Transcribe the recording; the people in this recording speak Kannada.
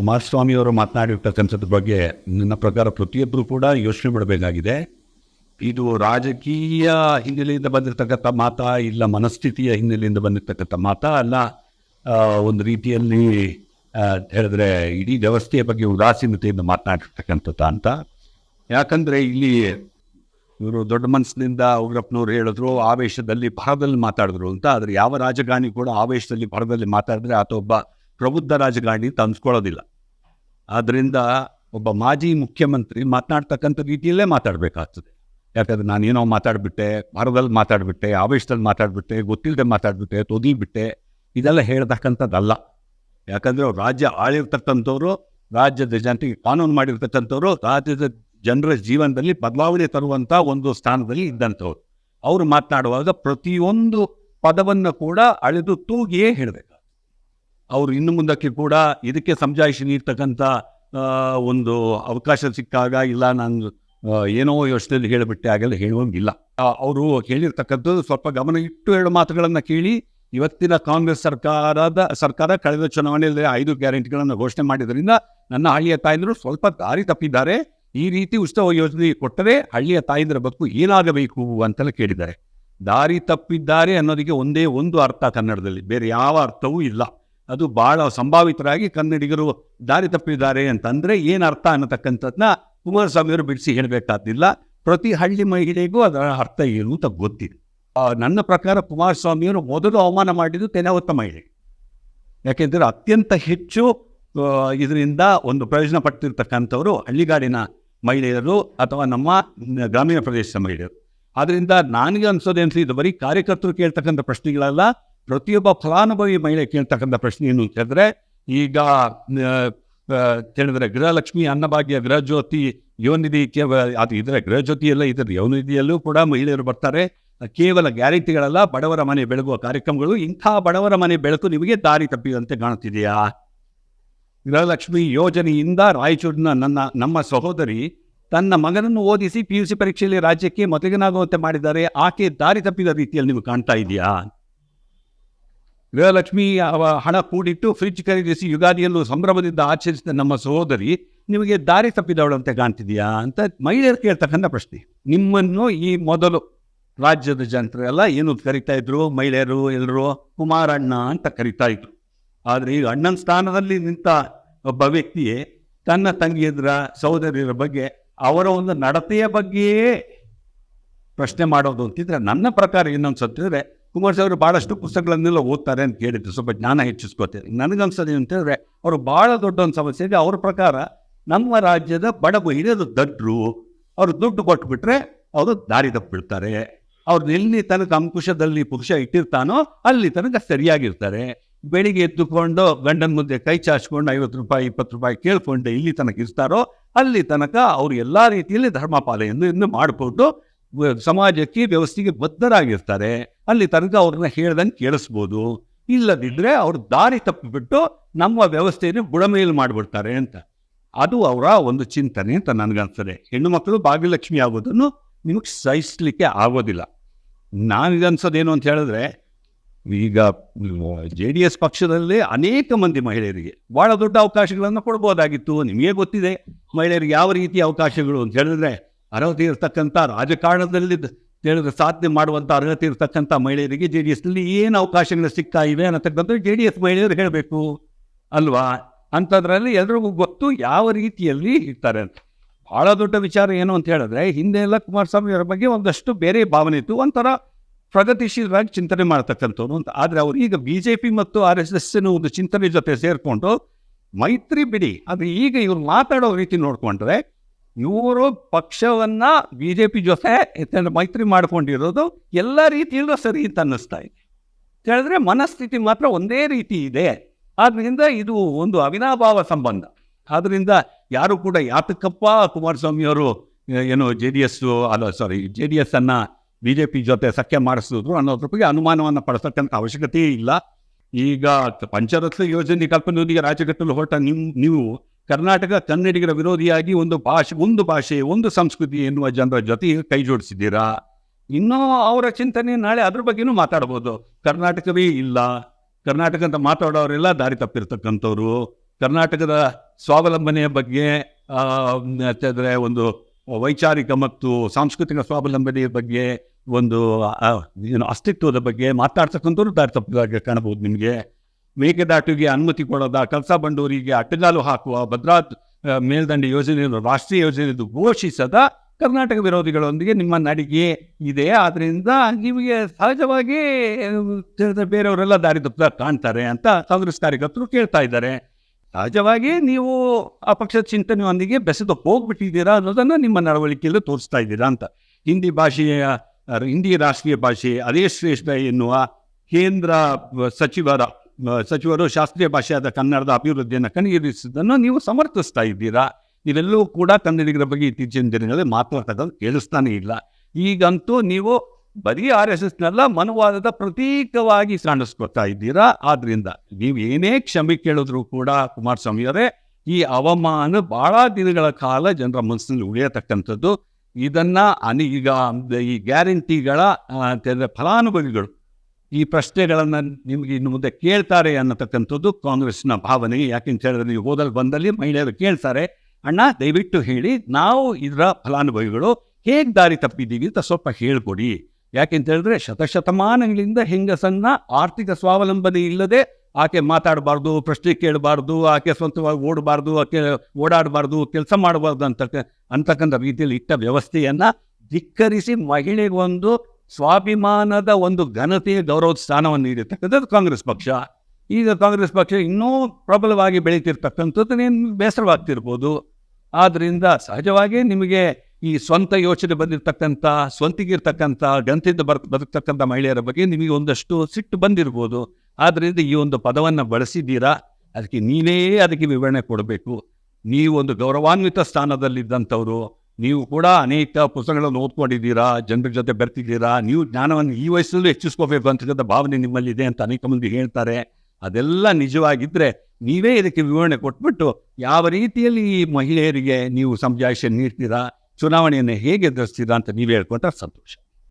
ಕುಮಾರಸ್ವಾಮಿ ಅವರು ಬಗ್ಗೆ ನನ್ನ ಪ್ರಕಾರ ಪ್ರತಿಯೊಬ್ಬರು ಕೂಡ ಯೋಚನೆ ಮಾಡಬೇಕಾಗಿದೆ. ಇದು ರಾಜಕೀಯ ಹಿನ್ನೆಲೆಯಿಂದ ಬಂದಿರತಕ್ಕಂಥ ಮಾತಾ ಇಲ್ಲ ಮನಸ್ಥಿತಿಯ ಹಿನ್ನೆಲೆಯಿಂದ ಬಂದಿರತಕ್ಕಂಥ ಮಾತಾ ಅಲ್ಲ ಒಂದು ರೀತಿಯಲ್ಲಿ ಹೇಳಿದ್ರೆ ಇಡೀ ವ್ಯವಸ್ಥೆಯ ಬಗ್ಗೆ ಉದಾಸೀನತೆಯಿಂದ ಮಾತನಾಡಿರ್ತಕ್ಕಂಥದ್ದು ಅಂತ. ಯಾಕಂದರೆ ಇಲ್ಲಿ ಇವರು ದೊಡ್ಡ ಮನಸ್ಸಿನಿಂದ ಉಗ್ರಪ್ಪನವ್ರು ಹೇಳಿದ್ರು, ಆವೇಶದಲ್ಲಿ ಭರದಲ್ಲಿ ಮಾತಾಡಿದ್ರು ಅಂತ. ಆದರೆ ಯಾವ ರಾಜಕಾರಣಿ ಕೂಡ ಆವೇಶದಲ್ಲಿ ಭರದಲ್ಲಿ ಮಾತಾಡಿದ್ರೆ ಆತ ಒಬ್ಬ ಪ್ರಬುದ್ಧ ರಾಜಕಾರಣಿ ಅಂತ ಅನ್ಸ್ಕೊಳ್ಳೋದಿಲ್ಲ. ಆದ್ದರಿಂದ ಒಬ್ಬ ಮಾಜಿ ಮುಖ್ಯಮಂತ್ರಿ ಮಾತನಾಡ್ತಕ್ಕಂಥ ರೀತಿಯಲ್ಲೇ ಮಾತಾಡಬೇಕಾಗ್ತದೆ. ಯಾಕಂದ್ರೆ ನಾನೇನೋ ಮಾತಾಡಿಬಿಟ್ಟೆ ಭಾರದಲ್ಲಿ ಮಾತಾಡಿಬಿಟ್ಟೆ, ಆವೇಶದಲ್ಲಿ ಮಾತಾಡಿಬಿಟ್ಟೆ ಗೊತ್ತಿಲ್ಲದೆ ಮಾತಾಡಿಬಿಟ್ಟೆ, ತೊದಿಬಿಟ್ಟೆ, ಇದೆಲ್ಲ ಹೇಳ್ತಕ್ಕಂಥದ್ದಲ್ಲ. ಯಾಕಂದರೆ ರಾಜ್ಯ ಆಳಿರ್ತಕ್ಕಂಥವ್ರು, ರಾಜ್ಯದ ಜನತೆಗೆ ಕಾನೂನು ಮಾಡಿರ್ತಕ್ಕಂಥವ್ರು, ರಾಜ್ಯದ ಜನರ ಜೀವನದಲ್ಲಿ ಬದಲಾವಣೆ ತರುವಂಥ ಒಂದು ಸ್ಥಾನದಲ್ಲಿ ಇದ್ದಂಥವ್ರು. ಅವರು ಮಾತನಾಡುವಾಗ ಪ್ರತಿಯೊಂದು ಪದವನ್ನು ಕೂಡ ಅಳೆದು ತೂಗಿಯೇ ಹೇಳಬೇಕು. ಅವರು ಇನ್ನು ಮುಂದಕ್ಕೆ ಕೂಡ ಇದಕ್ಕೆ ಸಮಜಾಯಿಷಿ ನೀಡ್ತಕ್ಕಂಥ ಒಂದು ಅವಕಾಶ ಸಿಕ್ಕಾಗ ಇಲ್ಲ, ನಾನು ಏನೋ ಯೋಚನೆಯಲ್ಲಿ ಹೇಳಿಬಿಟ್ಟೆ ಆಗಲ್ಲ ಹೇಳುವಂಗಿಲ್ಲ. ಅವರು ಹೇಳಿರ್ತಕ್ಕಂಥದ್ದು ಸ್ವಲ್ಪ ಗಮನ ಇಟ್ಟು ಹೇಳೋ ಮಾತುಗಳನ್ನು ಕೇಳಿ, ಇವತ್ತಿನ ಕಾಂಗ್ರೆಸ್ ಸರ್ಕಾರದ, ಸರ್ಕಾರ ಕಳೆದ ಚುನಾವಣೆಯಲ್ಲಿ ಐದು ಗ್ಯಾರಂಟಿಗಳನ್ನು ಘೋಷಣೆ ಮಾಡಿದ್ರಿಂದ ನನ್ನ ಹಳ್ಳಿಯ ತಾಯಂದರು ಸ್ವಲ್ಪ ದಾರಿ ತಪ್ಪಿದ್ದಾರೆ, ಈ ರೀತಿ ಉತ್ಸವ ಯೋಜನೆ ಕೊಟ್ಟರೆ ಹಳ್ಳಿಯ ತಾಯಂದಿರ ಬದುಕು ಏನಾಗಬೇಕು ಅಂತೆಲ್ಲ ಕೇಳಿದ್ದಾರೆ. ದಾರಿ ತಪ್ಪಿದ್ದಾರೆ ಅನ್ನೋದಕ್ಕೆ ಒಂದೇ ಒಂದು ಅರ್ಥ ಕನ್ನಡದಲ್ಲಿ, ಬೇರೆ ಯಾವ ಅರ್ಥವೂ ಇಲ್ಲ. ಅದು ಬಹಳ ಸಂಭಾವಿತರಾಗಿ ಕನ್ನಡಿಗರು ದಾರಿ ತಪ್ಪಿದ್ದಾರೆ ಅಂತಂದರೆ ಏನು ಅರ್ಥ ಅನ್ನತಕ್ಕಂಥದ್ದನ್ನ ಕುಮಾರಸ್ವಾಮಿಯವರು ಬಿಡಿಸಿ ಹೇಳಬೇಕಾದಿಲ್ಲ ಪ್ರತಿ ಹಳ್ಳಿ ಮಹಿಳೆಗೂ ಅದರ ಅರ್ಥ ಏನು ಅಂತ ಗೊತ್ತಿದೆ. ನನ್ನ ಪ್ರಕಾರ ಕುಮಾರಸ್ವಾಮಿಯವರು ಮೊದಲು ಅವಮಾನ ಮಾಡಿದ್ದು ತೆನಾವತ್ತ ಮಹಿಳೆ. ಯಾಕೆಂದರೆ ಅತ್ಯಂತ ಹೆಚ್ಚು ಇದರಿಂದ ಒಂದು ಪ್ರಯೋಜನ ಪಡ್ತಿರ್ತಕ್ಕಂಥವರು ಹಳ್ಳಿಗಾಡಿನ ಮಹಿಳೆಯರು ಅಥವಾ ನಮ್ಮ ಗ್ರಾಮೀಣ ಪ್ರದೇಶದ ಮಹಿಳೆಯರು. ಆದ್ದರಿಂದ ನನಗೆ ಅನಿಸೋದೇನಿಸಿ ಇದು ಬರೀ ಕಾರ್ಯಕರ್ತರು ಕೇಳ್ತಕ್ಕಂಥ ಪ್ರಶ್ನೆಗಳಲ್ಲ. ಪ್ರತಿಯೊಬ್ಬ ಫಲಾನುಭವಿ ಮಹಿಳೆ ಕೇಳ್ತಕ್ಕಂಥ ಪ್ರಶ್ನೆ ಏನು ಅಂತ ಹೇಳಿದ್ರೆ, ಈಗ ಹೇಳಿದ್ರೆ ಗೃಹಲಕ್ಷ್ಮಿ ಅನ್ನಭಾಗ್ಯ ಗೃಹಜ್ಯೋತಿ ಯೋನಿಧಿ ಕೇವಲ ಅದು ಇದ್ರೆ ಗೃಹಜ್ಯೋತಿ ಎಲ್ಲ ಇದ್ರೆ ಯೋನಿಧಿಯಲ್ಲೂ ಕೂಡ ಮಹಿಳೆಯರು ಬರ್ತಾರೆ. ಕೇವಲ ಗ್ಯಾರಂಟಿಗಳಲ್ಲ, ಬಡವರ ಮನೆ ಬೆಳಗುವ ಕಾರ್ಯಕ್ರಮಗಳು, ಇಂಥ ಬಡವರ ಮನೆ ಬೆಳಕು ನಿಮಗೆ ದಾರಿ ತಪ್ಪಿದಂತೆ ಕಾಣುತ್ತಿದೆಯಾ? ಗೃಹಲಕ್ಷ್ಮಿ ಯೋಜನೆಯಿಂದ ರಾಯಚೂರಿನ ನನ್ನ, ನಮ್ಮ ಸಹೋದರಿ ತನ್ನ ಮಗನನ್ನು ಓದಿಸಿ ಪಿ ಯು ಸಿ ಪರೀಕ್ಷೆಯಲ್ಲಿ ರಾಜ್ಯಕ್ಕೆ ಮೊದಲಿಗನಾಗುವಂತೆ ಮಾಡಿದ್ದಾರೆ. ಆಕೆ ದಾರಿ ತಪ್ಪಿದ ರೀತಿಯಲ್ಲಿ ನೀವು ಕಾಣ್ತಾ ಇದೆಯಾ? ಗೃಹಲಕ್ಷ್ಮಿ ಅವ ಹಣ ಕೂಡಿಟ್ಟು ಫ್ರಿಜ್ ಖರೀದಿಸಿ ಯುಗಾದಿಯಲ್ಲೂ ಸಂಭ್ರಮದಿಂದ ಆಚರಿಸಿದ ನಮ್ಮ ಸಹೋದರಿ ನಿಮಗೆ ದಾರಿ ತಪ್ಪಿದವಳಂತೆ ಕಾಣ್ತಿದೆಯಾ ಅಂತ ಮಹಿಳೆಯರು ಕೇಳ್ತಕ್ಕಂಥ ಪ್ರಶ್ನೆ. ನಿಮ್ಮನ್ನು ಈ ಮೊದಲು ರಾಜ್ಯದ ಜನರೆಲ್ಲ ಏನು ಕರಿತಾ ಇದ್ರು? ಮಹಿಳೆಯರು ಎಲ್ಲರೂ ಕುಮಾರಣ್ಣ ಅಂತ ಕರಿತಾ ಇದ್ರು. ಆದರೆ ಈಗ ಅಣ್ಣನ ಸ್ಥಾನದಲ್ಲಿ ನಿಂತ ಒಬ್ಬ ವ್ಯಕ್ತಿಯೇ ತನ್ನ ತಂಗಿಯದ್ರ ಸಹೋದರಿಯರ ಬಗ್ಗೆ ಅವರ ಒಂದು ನಡತೆಯ ಬಗ್ಗೆಯೇ ಪ್ರಶ್ನೆ ಮಾಡೋದು ಅಂತಿದ್ರೆ ನನ್ನ ಪ್ರಕಾರ ಇನ್ನೊಂದು ಸತ್ತಿದ್ರೆ ಕುಮಾರಸ್ವಾಮಿ ಭಾಳಷ್ಟು ಪುಸ್ತಕಗಳನ್ನೆಲ್ಲ ಓದ್ತಾರೆ ಅಂತ ಕೇಳಿದ್ರು ಸ್ವಲ್ಪ ಜ್ಞಾನ ಹೆಚ್ಚಿಸ್ಕೋತಾರೆ ನನಗನ್ಸೋದು ಅಂತಂದರೆ ಅವರು ಭಾಳ ದೊಡ್ಡ ಒಂದು ಸಮಸ್ಯೆ ಇದೆ ಅವ್ರ ಪ್ರಕಾರ ನಮ್ಮ ರಾಜ್ಯದ ಬಡ ಮಹಿಳೆಯರು ದಡ್ರು, ಅವರು ದುಡ್ಡು ಕೊಟ್ಬಿಟ್ರೆ ಅವರು ದಾರಿ ತಪ್ಪಿಡ್ತಾರೆ. ಅವ್ರು ಎಲ್ಲಿ ತನಕ ಅಂಕುಶದಲ್ಲಿ ಪುರುಷ ಇಟ್ಟಿರ್ತಾನೋ ಅಲ್ಲಿ ತನಕ ಸರಿಯಾಗಿರ್ತಾರೆ. ಬೆಳಿಗ್ಗೆ ಎದ್ದುಕೊಂಡು ಗಂಡನ ಮುಂದೆ ಕೈ ಚಾಚ್ಕೊಂಡು ಐವತ್ತು ರೂಪಾಯಿ, ಇಪ್ಪತ್ತು ರೂಪಾಯಿ ಕೇಳ್ಕೊಂಡು ಇಲ್ಲಿ ತನಕ ಇರ್ತಾರೋ ಅಲ್ಲಿ ತನಕ ಅವರು ಎಲ್ಲ ರೀತಿಯಲ್ಲಿ ಧರ್ಮಪಾಲೆಯನ್ನು ಇನ್ನು ಮಾಡಿಕೊಂಡು ಸಮಾಜಕ್ಕೆ ವ್ಯವಸ್ಥೆಗೆ ಬದ್ಧರಾಗಿರ್ತಾರೆ, ಅಲ್ಲಿ ತನಕ ಅವ್ರನ್ನ ಹೇಳ್ದಂಗೆ ಕೇಳಿಸ್ಬೋದು. ಇಲ್ಲದಿದ್ದರೆ ಅವ್ರು ದಾರಿ ತಪ್ಪಿಬಿಟ್ಟು ನಮ್ಮ ವ್ಯವಸ್ಥೆಯನ್ನು ಬುಡಮೇಲು ಮಾಡಿಬಿಡ್ತಾರೆ ಅಂತ. ಅದು ಅವರ ಒಂದು ಚಿಂತನೆ ಅಂತ ನನಗನ್ಸ್ತದೆ ಹೆಣ್ಣು ಮಕ್ಕಳು ಭಾಗ್ಯಲಕ್ಷ್ಮಿ ಆಗೋದನ್ನು ನಿಮಗೆ ಸಹಿಸ್ಲಿಕ್ಕೆ ಆಗೋದಿಲ್ಲ. ನಾನಿದನ್ಸೋದೇನು ಅಂತ ಹೇಳಿದ್ರೆ, ಈಗ ಜೆ ಡಿ ಎಸ್ ಪಕ್ಷದಲ್ಲಿ ಅನೇಕ ಮಂದಿ ಮಹಿಳೆಯರಿಗೆ ಭಾಳ ದೊಡ್ಡ ಅವಕಾಶಗಳನ್ನು ಕೊಡ್ಬೋದಾಗಿತ್ತು. ನಿಮಗೆ ಗೊತ್ತಿದೆ ಮಹಿಳೆಯರಿಗೆ ಯಾವ ರೀತಿ ಅವಕಾಶಗಳು ಅಂತ ಹೇಳಿದ್ರೆ ಅರ್ಹತೆ ಇರತಕ್ಕಂಥ ರಾಜಕಾರಣದಲ್ಲಿ ಸಾಧನೆ ಮಾಡುವಂಥ ಅರ್ಹತೆ ಇರತಕ್ಕಂಥ ಮಹಿಳೆಯರಿಗೆ ಜೆ ಡಿ ಎಸ್ನಲ್ಲಿ ಏನು ಅವಕಾಶಗಳು ಸಿಗ್ತಾ ಇವೆ ಅನ್ನತಕ್ಕಂಥ ಜೆ ಡಿ ಎಸ್ ಮಹಿಳೆಯರು ಹೇಳಬೇಕು, ಅಲ್ವಾ? ಅಂಥದ್ರಲ್ಲಿ ಎಲ್ರಿಗೂ ಗೊತ್ತು ಯಾವ ರೀತಿಯಲ್ಲಿ ಇರ್ತಾರೆ ಅಂತ. ಭಾಳ ದೊಡ್ಡ ವಿಚಾರ ಏನು ಅಂತ ಹೇಳಿದ್ರೆ, ಹಿಂದೆ ಎಲ್ಲ ಕುಮಾರಸ್ವಾಮಿ ಅವರ ಬಗ್ಗೆ ಒಂದಷ್ಟು ಬೇರೆ ಭಾವನೆ ಇತ್ತು, ಒಂಥರ ಪ್ರಗತಿಶೀಲರಾಗಿ ಚಿಂತನೆ ಮಾಡ್ತಕ್ಕಂಥವ್ರು ಅಂತ. ಆದರೆ ಅವರು ಈಗ ಬಿ ಜೆ ಪಿ ಮತ್ತು ಆರ್ ಎಸ್ ಎಸ್ನ ಒಂದು ಚಿಂತನೆ ಜೊತೆ ಸೇರಿಕೊಂಡು ಮೈತ್ರಿ ಬಿಡಿ ಆದರೆ ಈಗ ಇವ್ರು ಮಾತಾಡೋ ರೀತಿ ನೋಡಿಕೊಂಡ್ರೆ ಇವರು ಪಕ್ಷವನ್ನ ಬಿ ಜೆ ಪಿ ಜೊತೆ ಎತ್ತಂದ್ರೆ ಮೈತ್ರಿ ಮಾಡ್ಕೊಂಡಿರೋದು ಎಲ್ಲ ರೀತಿಯಲ್ಲೂ ಸರಿ ಅಂತ ಅನ್ನಿಸ್ತಾ ಇದೆ. ಹೇಳಿದ್ರೆ ಮನಸ್ಥಿತಿ ಮಾತ್ರ ಒಂದೇ ರೀತಿ ಇದೆ. ಆದ್ದರಿಂದ ಇದು ಒಂದು ಅವಿನಾಭಾವ ಸಂಬಂಧ. ಆದ್ದರಿಂದ ಯಾರು ಕೂಡ ಯಾತಕ್ಕಪ್ಪ ಕುಮಾರಸ್ವಾಮಿಯವರು ಏನು ಜೆ ಡಿ ಎಸ್, ಅಲ್ಲ ಸಾರಿ ಜೆ ಡಿ ಎಸ್ ಅನ್ನ ಬಿ ಜೆ ಪಿ ಜೊತೆ ಸಖ್ಯ ಮಾಡಿಸಿದ್ರು ಅನ್ನೋದ್ರ ಬಗ್ಗೆ ಅನುಮಾನವನ್ನು ಪಡಿಸತಕ್ಕಂಥ ಅವಶ್ಯಕತೆ ಇಲ್ಲ. ಈಗ ಪಂಚರತ್ನ ಯೋಜನೆ ಕಲ್ಪನೆಯೊಂದಿಗೆ ರಾಜ್ಯಘಟ್ಟಲು ಹೊರಟ ನಿಮ್, ನೀವು ಕರ್ನಾಟಕ ಕನ್ನಡಿಗರ ವಿರೋಧಿಯಾಗಿ ಒಂದು ಭಾಷೆ ಒಂದು ಭಾಷೆ, ಒಂದು ಸಂಸ್ಕೃತಿ ಎನ್ನುವ ಜನರ ಜೊತೆ ಕೈ ಜೋಡಿಸಿದ್ದೀರಾ ಇನ್ನೂ ಅವರ ಚಿಂತನೆ ನಾಳೆ ಅದ್ರ ಬಗ್ಗೆನೂ ಮಾತಾಡ್ಬೋದು. ಕರ್ನಾಟಕವೇ ಇಲ್ಲ. ಕರ್ನಾಟಕ ಅಂತ ಮಾತಾಡೋರೆಲ್ಲ ದಾರಿ ತಪ್ಪಿರ್ತಕ್ಕಂಥವ್ರು. ಕರ್ನಾಟಕದ ಸ್ವಾವಲಂಬನೆಯ ಬಗ್ಗೆ ಅಂದರೆ ಒಂದು ವೈಚಾರಿಕ ಮತ್ತು ಸಾಂಸ್ಕೃತಿಕ ಸ್ವಾವಲಂಬನೆಯ ಬಗ್ಗೆ, ಒಂದು ಏನು ಅಸ್ತಿತ್ವದ ಬಗ್ಗೆ ಮಾತಾಡ್ತಕ್ಕಂಥವ್ರು ದಾರಿ ತಪ್ಪಿದಾಗ ಕಾಣಬಹುದು ನಿಮಗೆ. ಮೇಕೆದಾಟುಗೆ ಅನುಮತಿ ಕೊಡೋದ ಕಲ್ಸಾ ಬಂಡೂರಿಗೆ ಅಟ್ಟಗಾಲು ಹಾಕುವ ಭದ್ರಾ ಮೇಲ್ದಂಡೆ ಯೋಜನೆಯನ್ನು, ರಾಷ್ಟ್ರೀಯ ಯೋಜನೆ ಎಂದು ಘೋಷಿಸದ ಕರ್ನಾಟಕ ವಿರೋಧಿಗಳೊಂದಿಗೆ ನಿಮ್ಮ ನಡಿಗೆ ಇದೆ. ಆದ್ದರಿಂದ ನಿಮಗೆ ಸಹಜವಾಗಿ ಬೇರೆಯವರೆಲ್ಲ ದಾರಿ ತಪ್ಪ ಕಾಣ್ತಾರೆ ಅಂತ ಕಾಂಗ್ರೆಸ್ ಕಾರ್ಯಕರ್ತರು ಕೇಳ್ತಾ ಇದ್ದಾರೆ. ಸಹಜವಾಗಿ ನೀವು ಆ ಪಕ್ಷದ ಚಿಂತನೆಯೊಂದಿಗೆ ಬೆಸೆದು ಹೋಗ್ಬಿಟ್ಟಿದ್ದೀರಾ ಅನ್ನೋದನ್ನು ನಿಮ್ಮ ನಡವಳಿಕೆಯಲ್ಲಿ ತೋರಿಸ್ತಾ ಇದ್ದೀರಾ ಅಂತ. ಹಿಂದಿ ಭಾಷೆಯ ಹಿಂದಿ ರಾಷ್ಟ್ರೀಯ ಭಾಷೆ ಅದೇ ಶ್ರೇಷ್ಠ ಎನ್ನುವ ಕೇಂದ್ರ ಸಚಿವರ ಸಚಿವರು ಶಾಸ್ತ್ರೀಯ ಭಾಷೆಯಾದ ಕನ್ನಡದ ಅಭಿವೃದ್ಧಿಯನ್ನು ಕಣಿಗಿರಿಸಿದ್ದನ್ನು ನೀವು ಸಮರ್ಥಿಸ್ತಾ ಇದ್ದೀರಾ? ನೀವೆಲ್ಲೂ ಕೂಡ ಕನ್ನಡಿಗರ ಬಗ್ಗೆ ಇತ್ತೀಚಿನ ದಿನಗಳಲ್ಲಿ ಮಾತನಾಡ್ತಕ್ಕಂಥ ಕೇಳಿಸ್ತಾನೇ ಇಲ್ಲ. ಈಗಂತೂ ನೀವು ಬರೀ ಆರ್ ಎಸ್ ಎಸ್ನೆಲ್ಲ, ಮನುವಾದದ ಪ್ರತೀಕವಾಗಿ ಕಾಣಿಸ್ಕೊತಾ ಇದ್ದೀರಾ? ಆದ್ರಿಂದ ನೀವು ಏನೇ ಕ್ಷಮೆ ಕೇಳಿದ್ರು ಕೂಡ ಕುಮಾರಸ್ವಾಮಿ ಅವರೇ, ಈ ಅವಮಾನ ಬಹಳ ದಿನಗಳ ಕಾಲ ಜನರ ಮನಸ್ಸಿನಲ್ಲಿ ಉಳಿಯತಕ್ಕಂಥದ್ದು. ಇದನ್ನ ಅನಿ ಈಗ ಈ ಗ್ಯಾರಂಟಿಗಳ ಫಲಾನುಭವಿಗಳು ಈ ಪ್ರಶ್ನೆಗಳನ್ನು ನಿಮಗೆ ಇನ್ನು ಮುಂದೆ ಕೇಳ್ತಾರೆ ಅನ್ನತಕ್ಕಂಥದ್ದು ಕಾಂಗ್ರೆಸ್ನ ಭಾವನೆ. ಯಾಕೆಂತ ಹೇಳಿದ್ರೆ ನೀವು ಹೋದಲ್ಲಿ ಬಂದಲ್ಲಿ ಮಹಿಳೆಯರು ಕೇಳ್ತಾರೆ, ಅಣ್ಣ, ದಯವಿಟ್ಟು ಹೇಳಿ, ನಾವು ಇದರ ಫಲಾನುಭವಿಗಳು ಹೇಗೆ ದಾರಿ ತಪ್ಪಿದ್ದೀವಿ ಅಂತ ಸ್ವಲ್ಪ ಹೇಳ್ಕೊಡಿ. ಯಾಕೆಂತ ಹೇಳಿದ್ರೆ ಶತಶತಮಾನಗಳಿಂದ ಹೆಂಗಸನ್ನ ಆರ್ಥಿಕ ಸ್ವಾವಲಂಬನೆ ಇಲ್ಲದೆ ಆಕೆ ಮಾತಾಡಬಾರ್ದು, ಪ್ರಶ್ನೆ ಕೇಳಬಾರ್ದು, ಆಕೆ ಸ್ವಂತವಾಗಿ ಓಡಬಾರ್ದು, ಆಕೆ ಓಡಾಡಬಾರ್ದು, ಕೆಲಸ ಮಾಡಬಾರ್ದು ಅಂತಕ್ಕ, ಅಂತಕ್ಕಂಥ ರೀತಿಯಲ್ಲಿ ಇಟ್ಟ ವ್ಯವಸ್ಥೆಯನ್ನ ಧಿಕ್ಕರಿಸಿ ಮಹಿಳೆಗೊಂದು ಸ್ವಾಭಿಮಾನದ ಒಂದು ಘನತೆಯ ಗೌರವ ಸ್ಥಾನವನ್ನು ನೀಡಿರ್ತಕ್ಕಂಥದ್ದು ಕಾಂಗ್ರೆಸ್ ಪಕ್ಷ. ಈಗ ಕಾಂಗ್ರೆಸ್ ಪಕ್ಷ ಇನ್ನೂ ಪ್ರಬಲವಾಗಿ ಬೆಳೀತಿರ್ತಕ್ಕಂಥದ್ದು ನೀನು ಬೇಸರವಾಗ್ತಿರ್ಬೋದು. ಆದ್ದರಿಂದ ಸಹಜವಾಗಿ ನಿಮಗೆ ಈ ಸ್ವಂತ ಯೋಚನೆ ಬಂದಿರತಕ್ಕಂಥ, ಸ್ವಂತಿಗಿರ್ತಕ್ಕಂಥ ಗಂತಿಂದ ಬರ್, ಬದುಕ್ತಕ್ಕಂಥ ಮಹಿಳೆಯರ ಬಗ್ಗೆ ನಿಮಗೆ ಒಂದಷ್ಟು ಸಿಟ್ಟು ಬಂದಿರ್ಬೋದು. ಆದ್ದರಿಂದ ಈ ಒಂದು ಪದವನ್ನು ಬಳಸಿದ್ದೀರಾ? ಅದಕ್ಕೆ ನೀನೇ ಅದಕ್ಕೆ ವಿವರಣೆ ಕೊಡಬೇಕು. ನೀವು ಒಂದು ಗೌರವಾನ್ವಿತ ಸ್ಥಾನದಲ್ಲಿದ್ದಂಥವ್ರು ನೀವು ಕೂಡ ಅನೇಕ ಪುಸ್ತಕಗಳನ್ನು ಓದ್ಕೊಂಡಿದ್ದೀರಾ, ಜನರ ಜೊತೆ ಬೆರ್ತಿದ್ದೀರಾ, ನೀವು ಜ್ಞಾನವನ್ನು ಈ ವಯಸ್ಸಲ್ಲೂ ಹೆಚ್ಚಿಸ್ಕೋಬೇಕು ಅಂತಕ್ಕಂಥ ಭಾವನೆ ನಿಮ್ಮಲ್ಲಿದೆ ಅಂತ ಅನೇಕ ಮಂದಿ ಹೇಳ್ತಾರೆ. ಅದೆಲ್ಲ ನಿಜವಾಗಿದ್ದರೆ ನೀವೇ ಇದಕ್ಕೆ ವಿವರಣೆ ಕೊಟ್ಬಿಟ್ಟು ಯಾವ ರೀತಿಯಲ್ಲಿ ಈ ಮಹಿಳೆಯರಿಗೆ ನೀವು ಸಮಜಾಯಿಷೆ ನೀಡ್ತೀರಾ, ಚುನಾವಣೆಯನ್ನು ಹೇಗೆ ಎದುರಿಸ್ತೀರಾ ಅಂತ ನೀವು ಹೇಳ್ಕೊಂಡ್ರೆ ಸಂತೋಷ.